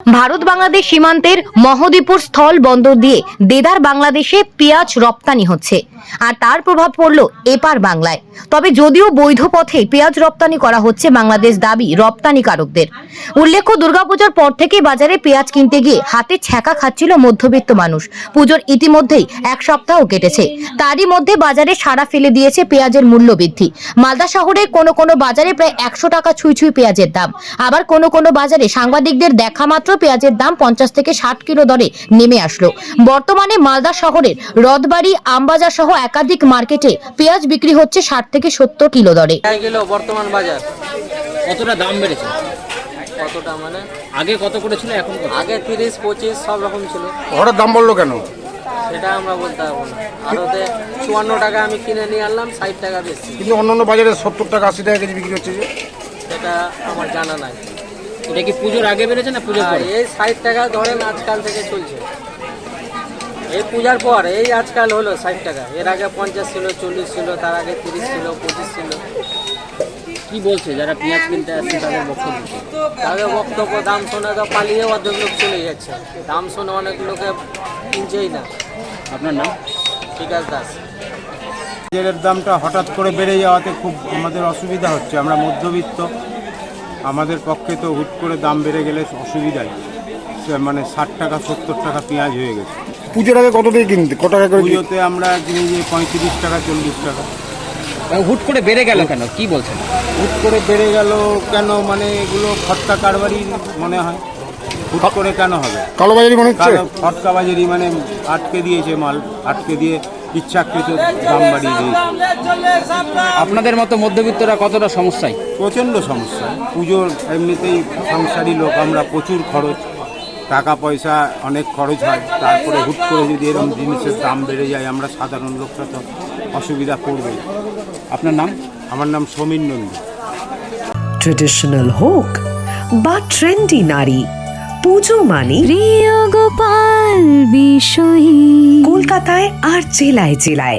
ভারত বাংলাদেশ সীমান্তের মহদীপুর স্থল বন্দর দিয়ে দেদার বাংলাদেশে পেঁয়াজ রপ্তানি হচ্ছে। আর তার প্রভাব পড়ল এপার বাংলায়। তবে যদিও বৈধ পথে পেঁয়াজ রপ্তানি করা হচ্ছে বাংলাদেশ দাবি রপ্তানিকারকদের। উল্লেখ্য, দুর্গাপূজার পর থেকে বাজারে পেঁয়াজ কিনতে গিয়ে হাতে ছ্যাঁকা খাচ্ছিল মধ্যবিত্ত মানুষ। পুজোর ইতিমধ্যেই এক সপ্তাহ কেটেছে। তারই মধ্যে বাজারে সাড়া ফেলে দিয়েছে পেঁয়াজের মূল্য বৃদ্ধি। মালদা শহরে কোনো কোনো বাজারে প্রায় একশো টাকা ছুঁই ছুঁই পেঁয়াজের দাম। আবার কোনো কোনো বাজারে সাংবাদিকদের দেখা মাত্র পেঁয়াজের দাম পঞ্চাশ থেকে ষাট কিলো দরে নেমে আসলো। বর্তমানে মালদা শহরের রথবাড়ি আমবাজার সহ একাধিক মার্কেটে পেঁয়াজ বিক্রি হচ্ছে ষাট থেকে সত্তর কিলো দরে। বর্তমান বাজার? কতটা দাম বেড়েছে? কতটা মানে? আগে কত করেছিল এখন কত? আগে তিরিশ পঁচিশ সব রকম ছিল। হঠাৎ দাম বলল কেন? সেটা আমরা বলতে পারব না। আর ওতে চুয়ান্ন টাকা আমি কিনে নিয়ে আনলাম ষাট টাকা বেশি। কিন্তু অন্যান্য বাজারে সত্তর টাকা আশি টাকা কেজি বিক্রি হচ্ছে যে। সেটা আমার জানা নাই। এটা কি পুজোর আগে বেড়েছে না পুজোর পরে? এই ষাট টাকা ধরেন আজকাল থেকে চলছে। এই পূজার পর এই আজকাল হলো ষাট টাকা। এর আগে পঞ্চাশ ছিল চল্লিশ ছিল তার আগে তিরিশ ছিল পঁচিশ ছিল। কি বলছে যারা পেঁয়াজ কিনতে আসছে তাদের বক্তব্য? তাদের বক্তব্য দাম শুনে তো পালিয়ে অর্ধেক লোক চলে যাচ্ছে। দাম শুনে অনেক লোকে কিনছেই না। আপনার নাম? বিকাশ দাস। তেলের দামটা হঠাৎ করে বেড়ে যাওয়াতে খুব আমাদের অসুবিধা হচ্ছে। আমরা মধ্যবিত্ত। আমাদের পক্ষে তো হুট করে দাম বেড়ে গেলে অসুবিধাই। মানে ষাট টাকা সত্তর টাকা পেঁয়াজ হয়ে গেছে। পুজোর আগে কত দিয়ে কিনতে? কত টাকা করে পুজোতে আমরা কিনি যে পঁয়ত্রিশ টাকা চল্লিশ টাকা। হুট করে বেড়ে গেল কেন? কি বলছেন? হুট করে বেড়ে গেল কেন? মানে এগুলো ফটকা কারবারই মনে হয়। হুট করে কেন হবে? কালোবাজারি মনে হচ্ছে? ফটকা বাজারি মানে আটকে দিয়েছে মাল আটকে দিয়ে ইচ্ছাকৃত দাম বাড়িয়ে দিয়েছে। আপনাদের মতো মধ্যবিত্তরা কতটা সমস্যায়? প্রচণ্ড সমস্যা। পুজোর এমনিতেই সংসারী লোক আমরা প্রচুর খরচ। টাকা পয়সা অনেক খরচ হয়। তারপরে হুট করে যদি এরকম জিনিসের দাম বেড়ে যায় আমরা সাধারণ লোকরা তো অসুবিধা পড়বে। আপনার নাম? আমার নাম সমীর নন্দী। ট্রেডিশনাল হোক বা ট্রেন্ডি নারী পুজো মানে প্রিয় গোপাল বিষয়ী। কলকাতায় আর জেলায় জেলায়